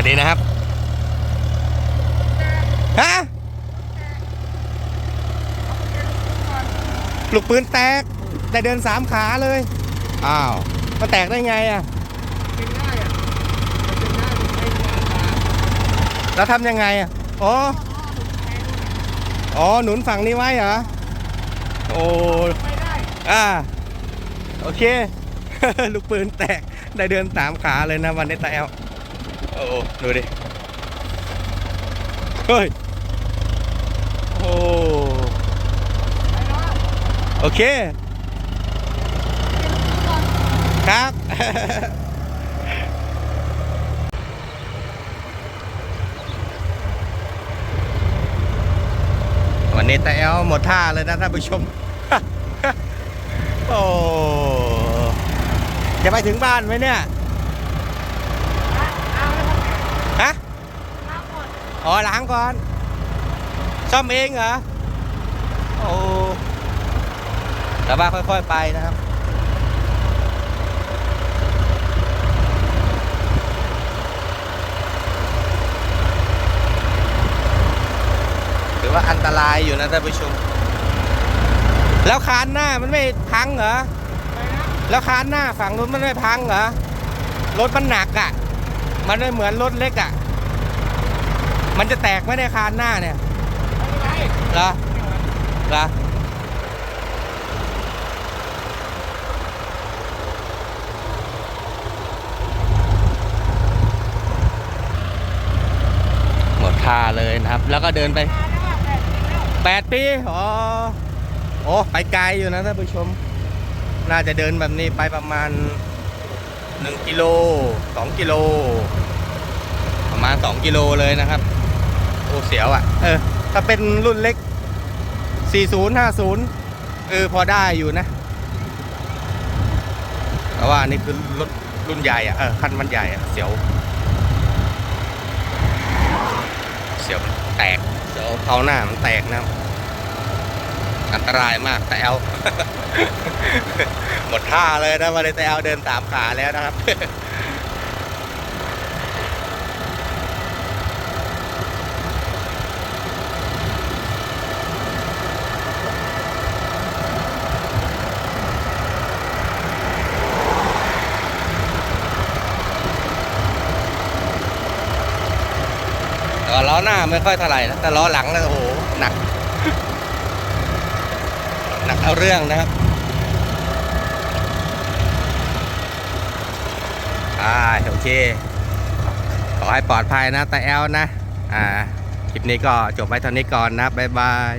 วัสดีนะครับฮะลูกปืนแตก แต่เดินสามขาเลย อ้าวมาแตกได้ไงอะเป็นง่ายอะเป็นง่ายเป็นง่ายกว่าแล้วทำยังไงอะอ๋ออ๋อ หนุนฝั่งนี้ไว้เหรอ โอ้ไม่ได้อ่า โอเค ลูกปืนแตก ได้เดินสามขาเลยนะวันนี้ตาแอล โอ้ดูดิ เฮ้ย โอ้โอเค ครับ วันนี้ตาแอลหมดท่าเลยนะท่านผู้ชม โอ้จะไปถึงบ้านไหมเนี่ย เอาแล้วครับ ฮะ น้ำหมด อ๋อล้างก่อน ซ่อมเองเหรอ โอ้แต่ว่าค่อยๆไปนะครับถือว่าอันตรายอยู่นะท่านผู้ชม แล้วคานหน้ามันไม่พังเหรอ แล้วคานหน้าฝั่งนู้นมันไม่พังเหรอ รถมันหนักอะ่ะ มันไม่เหมือนรถเล็กอะ่ะ มันจะแตกไหมในยคานหน้าเนี่ยไม่เป็นไรเหรอเหรอหมดท่าเลยนะครับ แล้วก็เดินไปมาแล้วอะแปดสิบแล้วแปดปี อ๋อ โอ้ไปไกลอยู่นะท่านผู้ชม น่าจะเดินแบบนี้ไปประมาณหนึ่งกิโลสองกิโล ประมาณสองกิโลเลยนะครับ โอ้เสียวอะ่ะ เออ ถ้าเป็นรุ่นเล็ก 40 50 เออ พอได้อยู่นะ แต่ว่านี่คือรถรุ่นใหญ่อะเออ คันมันใหญ่อะเสียว เสียวแตก เสียวเขาหน้ามันแตกนะอันตรายมากแต่แอลหมดท่าเลยนะวันนี้แต่แอลเดินตามขาแล้วนะครับ ก็ล้อหน้าไม่ค่อยเท่าไหร่นะแต่ล้อหลังนะโอ้โหหนัก หนักเอาเรื่องนะครับอ่าโอเค ขอให้ปลอดภัยนะแต่แอลนะ อ่า คลิปนี้ก็จบไว้เท่านี้ก่อนนะ บ๊ายบาย